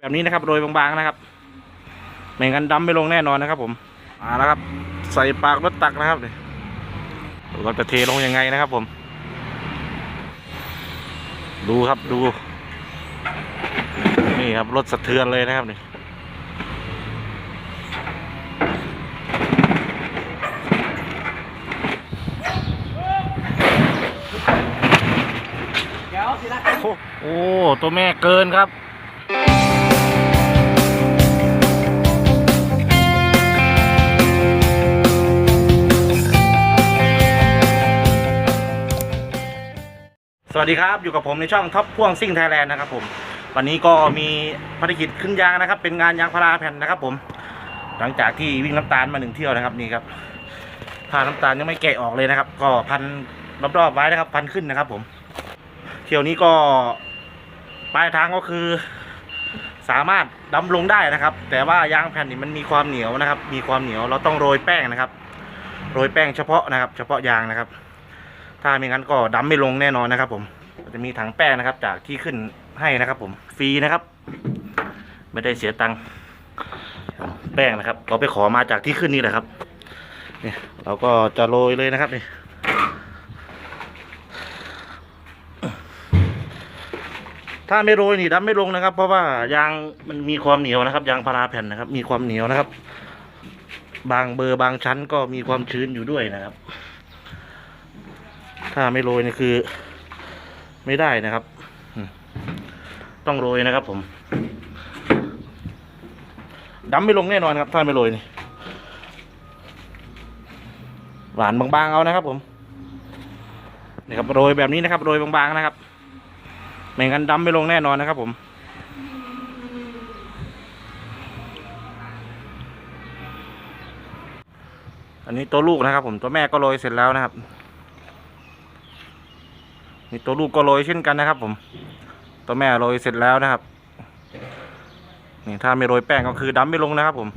แบบนี้นะครับโรยบางๆนะครับไม่งั้นดำไม่ลงแน่นอนนะครับ ผมมาแล้วครับ ใส่ปากรถตักนะครับเราจะเทลงยังไงนะครับ ผม ดูครับดู นี่ครับรถสะเทือนเลยนะครับนี่เดี๋ยวสิละโอ้โอ้ตัวแม่เกินครับ วัสดีครับ อยู่กับผมในช่องท็อปพ่วงซิ่งไทยแลนด์นะครับผม วันนี้ก็มีภารกิจขึ้นยางนะครับ เป็นงานยางพาราแผ่นนะครับ ผม หลังจากที่วิ่งน้ำตาลมาหนึ่งเที่ยวนะครับนี่ครับผ้าน้ำตาลยังไม่แกะออกเลยนะครับ ก็พันรอบๆไว้นะครับพันขึ้นนะครับ ผม เที่ยวนี้ก็ปลายทางก็คือ สามารถดำลงได้นะครับ แต่ว่ายางแผ่นนี้มันมีความเหนียวนะครับ มีความเหนียวเราต้องโรยแป้งนะครับ โรยแป้งเฉพาะนะครับ เฉพาะยางนะครับ ถ้าไม่งั้นก็ดำไม่ลงแน่นอนนะครับผมจะมีถังแป้งนะครับ จากที่ขึ้นให้นะครับผมฟรีนะครับ ไม่ได้เสียตังค์แป้งนะครับเราไปขอมาจากที่ขึ้นนี่แหละครับเนี่ยเราก็จะโรยเลยนะครับนี่ถ้าไม่โรยนี่ดำไม่ลงนะครับ เพราะว่ายางมันมีความเหนียวนะครับ ยางพาราแผ่นนะครับ มีความเหนียวนะครับ บางเบอร์บางชั้นก็มีความชื้นอยู่ด้วยนะครับ ถ้าไม่โรยนี่คือ ไม่ได้นะครับ ต้องโรยนะครับ ผมดำไม่ลงแน่นอนครับ ถ้าไม่โรยนี่หวานบางๆเอานะครับ ผมนี่ครับโรยแบบนี้นะครับโรยบางๆนะครับไม่งั้นดำไม่ลงแน่นอนนะครับ ผมอันนี้ตัวลูกนะครับ ผมตัวแม่ก็โรยเสร็จแล้วนะครับ นี่ตัวลูกก็โรยเช่นกันนะครับ ผม ตัวแม่โรยเสร็จแล้วนะครับ นี่ถ้าไม่โรยแป้งก็คือดำไม่ลงนะครับ ผม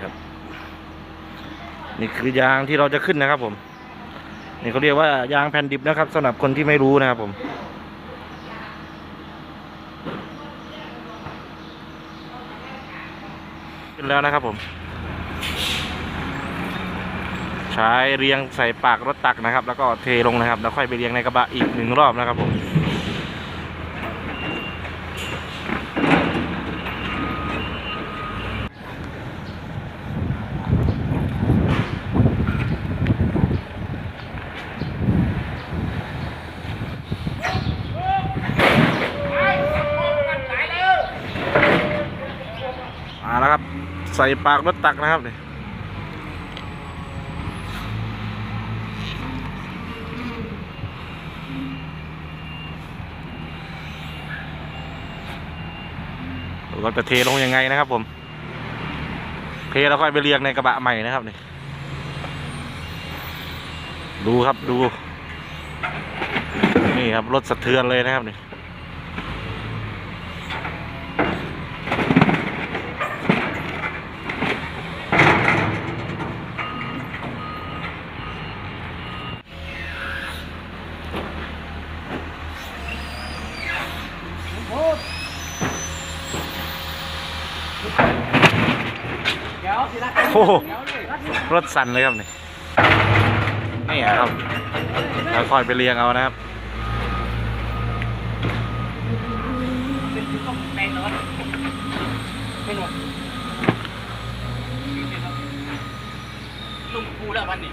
ครับนี่คือยางที่เราจะขึ้นนะครับ ผม นี่เขาเรียกว่ายางแผ่นดิบนะครับสำหรับคนที่ไม่รู้นะครับ ผมขึ้นแล้วนะครับผม ใช้เรียงใส่ปากรถตักนะครับ แล้วก็เทลงนะครับ แล้วค่อยไปเรียงในกระบะอีกหนึ่งรอบนะครับผมมาแล้วครับ ใส่ปากรถตักนะครับเนี่เราจะเทลงยังไงนะครับ ผม เทแล้วค่อยไปเรียงในกระบะใหม่นะครับนี่ดูครับดู นี่ครับรถสะเทือนเลยนะครับนี่ เดี๋ยวสิละ โอ้โห เดี๋ยวเลย รถสั่นเลยครับนี่นี่ครับเราคอยไปเรียงเอานะครับลุงกูแล้ววันนี้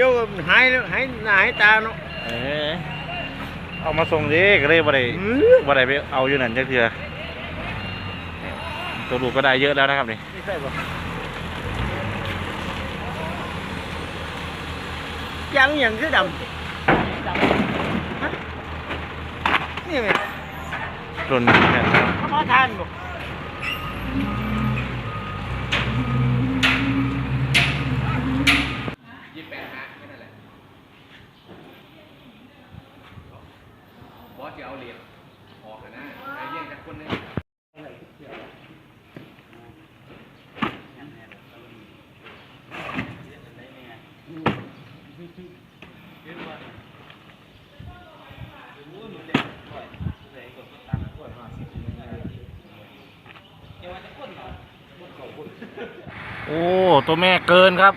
ดียวก็หายแล้วหายหน้าหายตาเนาะ เออเอามาส่งดิก็เลยบ่ได้อื้อ บ่ได้ไปเอาอยู่นั่นจักเทื่อตัวลูกก็ได้เยอะแล้วนะครับนี่ไม่ใช่ป่ะยังอย่างคือดำฮะนี่ไงรุ่นนี้เนี่ย เขามาทานบ่ยี่แปดฮะแค่นั้นแหละบอสจะเอาเหรียญออกอะนะใครเรียกจากคนนึง โอ้ ตัวแม่เกินครับ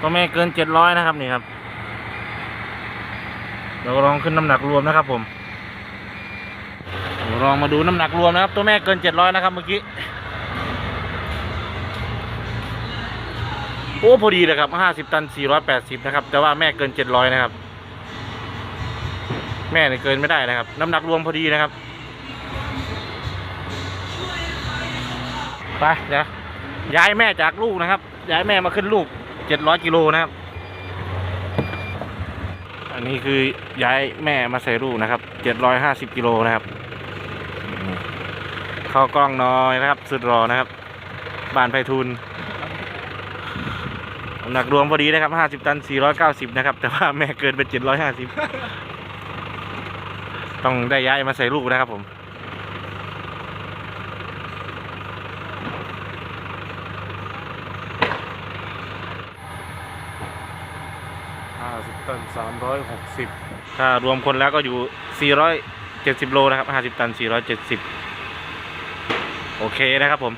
ตัวแม่เกินเจ็ดร้อยนะครับนี่ครับ เราลองขึ้นน้ำหนักรวมนะครับ ผมลองมาดูน้ำหนักรวมนะครับ ตัวแม่เกินเจ็ดร้อยนะครับเมื่อกี้โอ้พอดีเลยครับห้าสิบตันสี่ร้อยแปดสิบนะครับ แต่ว่าแม่เกินเจ็ดร้อยนะครับ แม่เนี่ยเกินไม่ได้นะครับ น้ำหนักรวมพอดีนะครับ ไปเดี๋ยว ย้ายแม่จากลูกนะครับ ย้ายแม่มาขึ้นลูกเจ็ดร้อยกิโลนะครับ อันนี้คือย้ายแม่มาใส่ลูกนะครับเจ็ดร้อยห้าสิบกิโลนะครับเข้ากล้องน้อยนะครับ สุดรอนะครับบานไพฑูรย์น้ำหนักรวมพอดีนะครับห้าสิบตันสี่ร้อยเก้าสิบนะครับ แต่ว่าแม่เกินไปเจ็ดร้อยห้าสิบต้องได้ย้ายมาใส่ลูกนะครับผม 360 ถ้ารวมคนแล้วก็อยู่ 470 โลนะครับ 50 ตัน 470 โอเคนะครับผม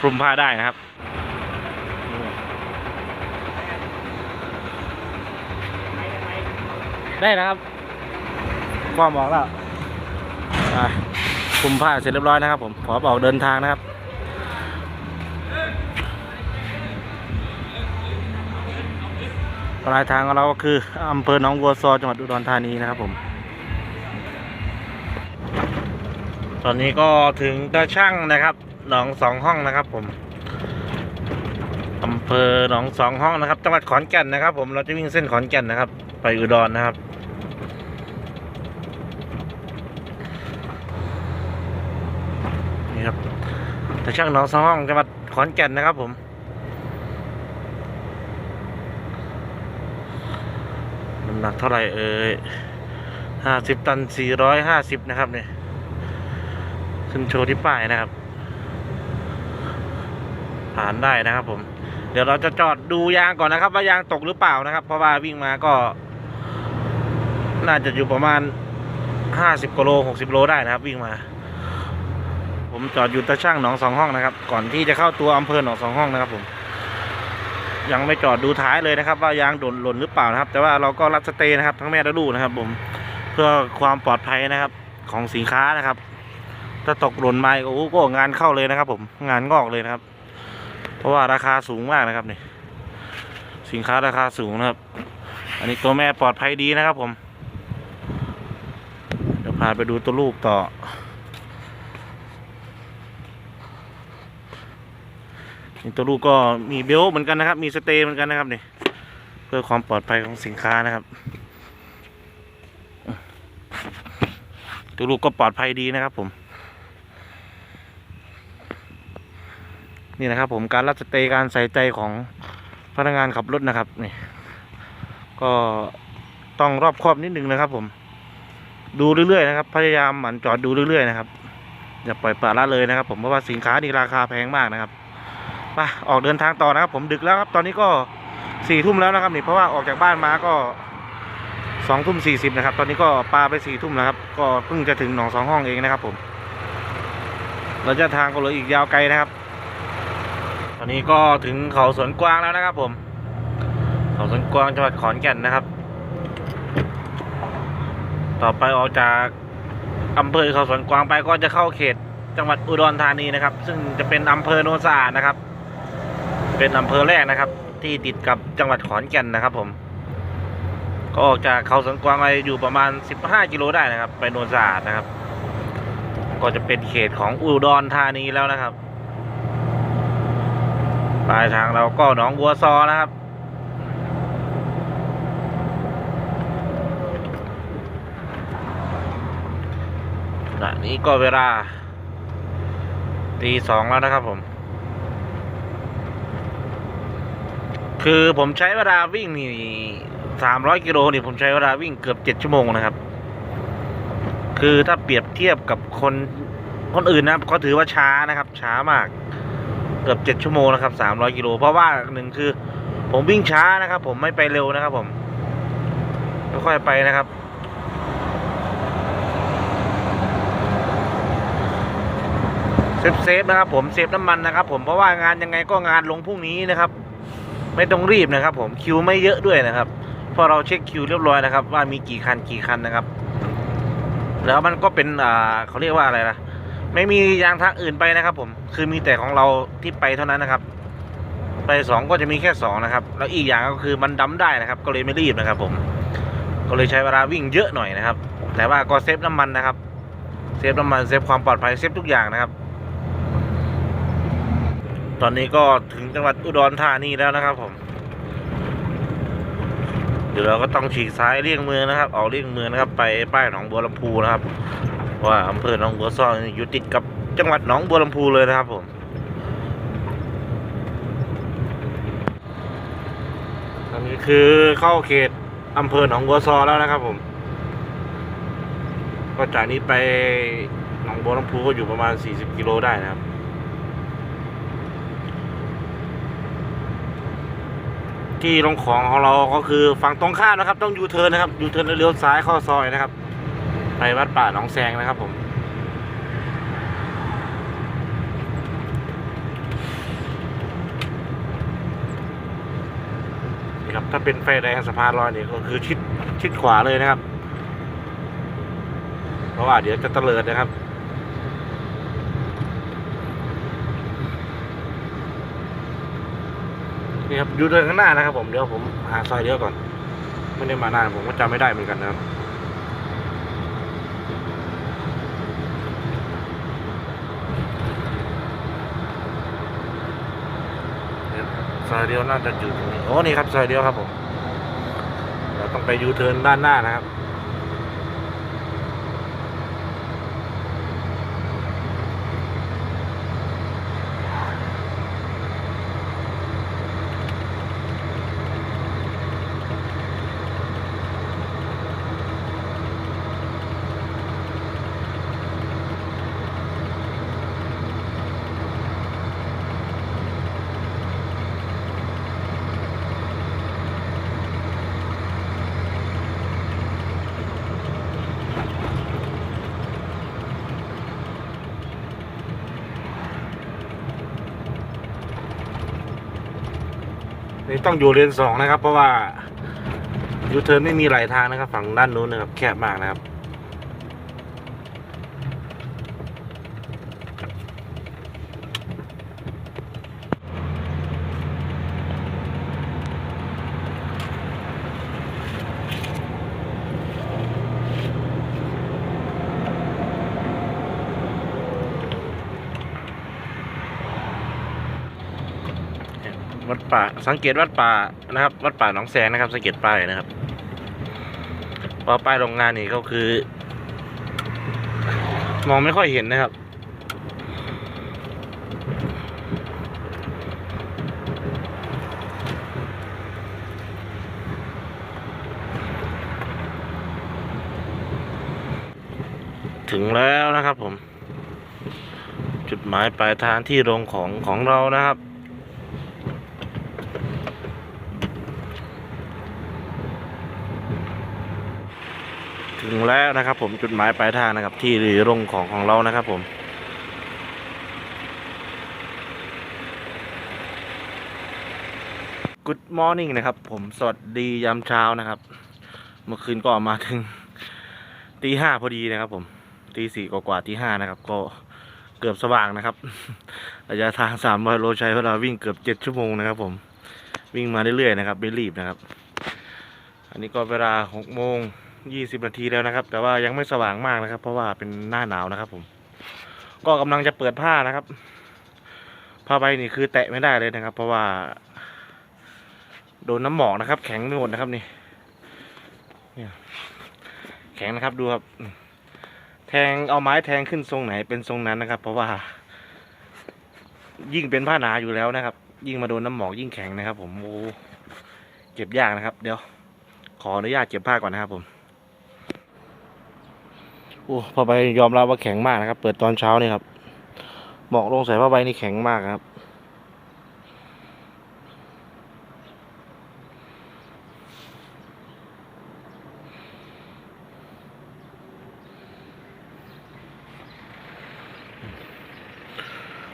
คลุมผ้าได้นะครับ ได้นะครับความบอกแล้วคลุมผ้าเสร็จเรียบร้อยนะครับผม ขอออกเดินทางนะครับ ปลายทางของเราก็คืออำเภอหนองบัวซอจังหวัดอุดรธานีนะครับผม ตอนนี้ก็ถึงตาช่างนะครับ หนองสองห้องนะครับผมอำเภอหนองสองห้องนะครับจังหวัดขอนแก่นนะครับ ผมเราจะวิ่งเส้นขอนแก่นนะครับ ไปอุดรนะครับนี่ครับตาช่างหนองสองห้องจังหวัดขอนแก่นนะครับผม น้ำ หนักเท่าไหร่เอ่ยห้าสิบตันสี่ร้อยห้าสิบนะครับเนี่ยขึ้นโชว์ที่ป้ายนะครับ ผ่านได้นะครับผม เดี๋ยวเราจะจอดดูยางก่อนนะครับ ว่ายางตกหรือเปล่านะครับ เพราะว่าวิ่งมาก็ น่าจะอยู่ประมาณห้าสิบกิโลหกสิบโลได้นะครับ วิ่งมา ผมจอดอยู่ตะช่างหนองสองห้องนะครับ ก่อนที่จะเข้าตัวอำเภอหนองสองห้องนะครับผม ยังไม่จอดดูท้ายเลยนะครับ ว่ายางโดนหล่นหรือเปล่านะครับ แต่ว่าเราก็รัดสเตย์นะครับ ทั้งแม่และลูกนะครับ ผมเพื่อความปลอดภัยนะครับของสินค้านะครับ ถ้าตกหล่นมาโอ้โหก็งานเข้าเลยนะครับ ผมงานงอกเลยนะครับ เพราะว่าราคาสูงมากนะครับนี่สินค้าราคาสูงนะครับ อันนี้ตัวแม่ปลอดภัยดีนะครับ ผมเดี๋ยวพาไปดูตัวลูกต่อ ตัวลูกก็มีเบลต์เหมือนกันนะครับ มีสเตย์เหมือนกันนะครับนี่เพื่อความปลอดภัยของสินค้านะครับ ตัวลูกก็ปลอดภัยดีนะครับผม นี่นะครับผมการรัดสเตย์การใส่ใจของพนักงานขับรถนะครับนี่ก็ต้องรอบคอบนิดนึงนะครับ ผม ดูเรื่อยๆนะครับ พยายามหมั่นจอดดูเรื่อยๆนะครับอย่าปล่อยปละละเลยนะครับ ผมเพราะว่าสินค้านี่ราคาแพงมากนะครับ ไปออกเดินทางต่อนะครับ ผมดึกแล้วครับ ตอนนี้ก็สี่ทุ่มแล้วนะครับนี่เพราะว่าออกจากบ้านมาก็สองทุ่มสี่สิบนะครับ ตอนนี้ก็ปลาไปสี่ทุ่มแล้วครับ ก็เพิ่งจะถึงหนองสองห้องเองนะครับ ผมเระยะทางก็เหลืออีกยาวไกลนะครับ ตอนนี้ก็ถึงเขาสวนกวางแล้วนะครับ ผม เขาสวนกวางจังหวัดขอนแก่นนะครับ ต่อไปออกจากอำเภอเขาสวนกวางไปก็จะเข้าเขตจังหวัดอุดรธานีนะครับ ซึ่งจะเป็นอำเภอโนนสะอาดนะครับ เป็นอำเภอแรกนะครับ ที่ติดกับจังหวัดขอนแก่นนะครับ ผม ก็ออกจากเขาสวนกวางไปอยู่ประมาณ 15 กิโลได้นะครับ ไปโนนสะอาดนะครับ ก็จะเป็นเขตของอุดรธานีแล้วนะครับปลายทางเราก็หนองบัวซอนะครับ ขณะนี้ก็เวลาตีสองแล้วนะครับผม คือผมใช้เวลาวิ่งนี่สามร้อยกิโลนี่ผมใช้เวลาวิ่งเกือบเจ็ดชั่วโมงนะครับ คือถ้าเปรียบเทียบกับคนคนอื่นนะก็ถือว่าช้านะครับ ช้ามาก เกือบเจ็ดชั่วโมงนะครับสามร้อยกิโลเพราะว่าหนึ่งคือ ผมวิ่งช้านะครับ ผมไม่ไปเร็วนะครับ ผมค่อยๆไปนะครับเซฟเซฟนะครับผมเซฟน้ำมันนะครับ ผมเพราะว่างานยังไงก็งานลงพรุ่งนี้นะครับ ไม่ต้องรีบนะครับ ผมคิวไม่เยอะด้วยนะครับพราะเราเช็คคิวเรียบร้อยนะครับ ว่ามีกี่คันกี่คันนะครับ แล้วมันก็เป็นอ่าเขาเรียกว่าอะไรนะไม่มียางทางอื่นไปนะครับ ผมคือมีแต่ของเราที่ไปเท่านั้นนะครับ ไปสองก็จะมีแค่สองนะครับ แล้วอีกอย่างก็คือมันดำได้นะครับ ก็เลยไม่รีบนะครับ ผม ก็เลยใช้เวลาวิ่งเยอะหน่อยนะครับ แต่ว่าก็เซฟน้ำมันนะครับ เซฟน้ำมันเซฟความปลอดภัยเซฟทุกอย่างนะครับ ตอนนี้ก็ถึงจังหวัดอุดรธานีแล้วนะครับ ผม เดี๋ยวเราก็ต้องฉีกซ้ายเลี่ยงเมืองนะครับ ออกเลี่ยงเมืองนะครับ ไปป้ายหนองบัวลำพูนะครับ ว่าอำเภอหนองบัวซ่อนอยู่ติดกับจังหวัดหนองบัวลำพูเลยนะครับ ผมอันนี้คือเข้าเขตอำเภอหนองบัวซอแล้วนะครับ ผม ก็จากนี้ไปหนองบัวลำพูก็อยู่ประมาณ 40 กิโลได้นะครับ ที่ลงของของเราก็คือฝั่งตรงข้ามนะครับ ต้องยูเทิร์นนะครับยูเทิร์นแล้วเลี้ยวซ้ายเข้าซอยนะครับ ไปวัดป่าหนองแซงนะครับผมนี่ครับถ้าเป็นไฟแดงสะพานลอยเนี่ยก็คือชิดชิดขวาเลยนะครับ เพราะว่าเดี๋ยวจะเตลิดนะครับ นี่ครับอยู่เดินข้างหน้านะครับ ผมเดี๋ยวผมหาซอยเลี้ยวก่อนไม่ได้มานานผมก็จำไม่ได้เหมือนกันนะครับซอยเดียวน่าจะอยู่ตรงนี้โอ้นี่ครับซอยเดียวครับผมเราต้องไปยูเทิร์นด้านหน้านะครับ นี่ต้องอยู่เลนสองนะครับ เพราะว่ายูเทิร์นไม่มีหลายทางนะครับ ฝั่งด้านนู้นนะครับ แคบมากนะครับ วัดป่าสังเกตวัดป่านะครับ วัดป่าหนองแสงนะครับ สังเกตป้ายนะครับพราะป้ายโรงงานนี่ก็คือ มองไม่ค่อยเห็นนะครับ ถึงแล้วนะครับผม จุดหมายปลายทางที่โรงของของเรานะครับ ถึงแล้วนะครับ ผมจุดหมายปลายทางนะครับ ที่โรงของของเรานะครับ ผม Good morning นะครับ ผมสวัสดียามเช้านะครับ เมื่อคืนก็มาถึงตีห้าพอดีนะครับ ผมตีสี่กว่าตีห้านะครับ ก็เกือบสว่างนะครับระยะทางสามร้อยโลใช้เวลาวิ่งเกือบเจ็ดชั่วโมงนะครับ ผมวิ่งมาเรื่อยๆนะครับไม่รีบนะครับ อันนี้ก็เวลาหกโมง ยี่สิบนาทีแล้วนะครับ แต่ว่ายังไม่สว่างมากนะครับ เพราะว่าเป็นหน้าหนาวนะครับ ผม ก็กำลังจะเปิดผ้านะครับ ผ้าใบนี่คือแตะไม่ได้เลยนะครับ เพราะว่า โดนน้ำหมอกนะครับ แข็งไปหมดนะครับนี่แข็งนะครับดูครับ แทงเอาไม้แทงขึ้นทรงไหนเป็นทรงนั้นนะครับ เพราะว่า ยิ่งเป็นผ้าหนาอยู่แล้วนะครับ ยิ่งมาโดนน้ำหมอกยิ่งแข็งนะครับ ผมโอ้เก็บยากนะครับ เดี๋ยวขออนุญาตเก็บผ้าก่อนนะครับผม อ้ผ้าใบยอมรับว่าแข็งมากนะครับ เปิดตอนเช้านี่ครับหมอกลงใส่ผ้าใบนี่แข็งมากครับ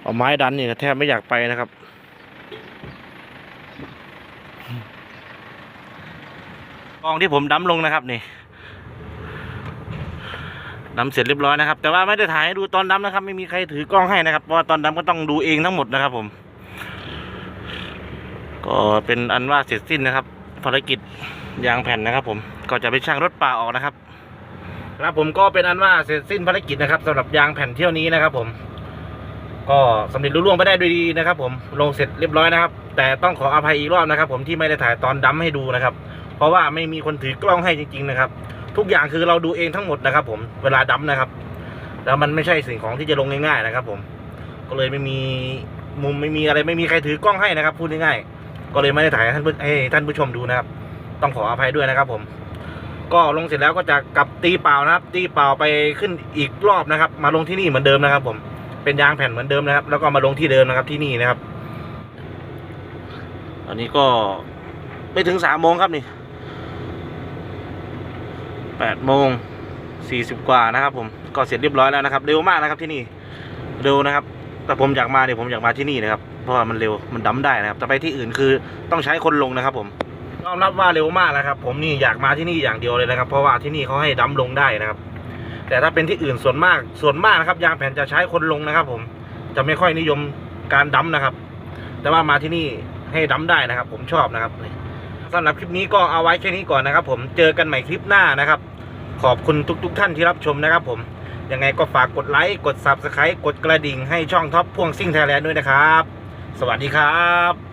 เอาไม้ดันนี่แทบไม่อยากไปนะครับกองที่ผมดั้มลงนะครับนี่ ดั้มเสร็จเรียบร้อยนะครับ แต่ว่าไม่ได้ถ่ายให้ดูตอนดั้มนะครับ ไม่มีใครถือกล้องให้นะครับ เพราะว่าตอนดั้มก็ต้องดูเองทั้งหมดนะครับ ผม ก็เป็นอันว่าเสร็จสิ้นนะครับ ภารกิจยางแผ่นนะครับ ผม ก็จะไปช่างรถป่าออกนะครับ ครับผมก็เป็นอันว่าเสร็จสิ้นภารกิจนะครับสำหรับยางแผ่นเที่ยวนี้นะครับ ผม ก็สำเร็จรุ่ล่วงไปได้ด้วยดีนะครับ ผม ลงเสร็จเรียบร้อยนะครับ แต่ต้องขออภัยอีกรอบนะครับ ผมที่ไม่ได้ถ่ายตอนดั้มให้ดูนะครับ เพราะว่าไม่มีคนถือกล้องให้จริง ๆ นะครับ ทุกอย่างคือเราดูเองทั้งหมดนะครับ ผมเวลาดั้มนะครับ แล้วมันไม่ใช่สิ่งของที่จะลงง่ายๆนะครับ ผม ก็เลยไม่มีมุมไม่มีอะไรไม่มีใครถือกล้องให้นะครับ พูดง่ายๆก็เลยไม่ได้ถ่ายให้ท่านผู้ให้ท่านผู้ชมดูนะครับ ต้องขออภัยด้วยนะครับ ผม ก็ลงเสร็จแล้วก็จะกลับตีเปล่านะครับ ตีเปล่าไปขึ้นอีกรอบนะครับ มาลงที่นี่เหมือนเดิมนะครับ ผมเป็นยางแผ่นเหมือนเดิมนะครับ แล้วก็มาลงที่เดิมนะครับที่นี่นะครับอันนี้ก็ไม่ถึงสามโมงครับนี่ แปดโมงสี่สิบกว่านะครับ ผมก็เสร็จเรียบร้อยแล้วนะครับ เร็วมากนะครับที่นี่เร็วนะครับ แต่ผมอยากมาเนี่ยผมอยากมาที่นี่นะครับ เพราะว่ามันเร็วมันดั้มได้นะครับ แต่ไปที่อื่นคือต้องใช้คนลงนะครับ ผมยอมรับว่าเร็วมากนะครับ ผมนี่อยากมาที่นี่อย่างเดียวเลยนะครับ เพราะว่าที่นี่เขาให้ดั้มลงได้นะครับ แต่ถ้าเป็นที่อื่นส่วนมากส่วนมากนะครับยางแผ่นจะใช้คนลงนะครับ ผมจะไม่ค่อยนิยมการดั้มนะครับ แต่ว่ามาที่นี่ให้ดั้มได้นะครับ ผมชอบนะครับ สำหรับคลิปนี้ก็เอาไว้แค่นี้ก่อนนะครับ ผมเจอกันใหม่คลิปหน้านะครับ ขอบคุณทุกๆท่านที่รับชมนะครับ ผมยังไงก็ฝากกดไลค์กด Subscribe กดกระดิ่งให้ช่องท็อปพ่วงซิ่งไทยแลนด์ด้วยนะครับ สวัสดีครับ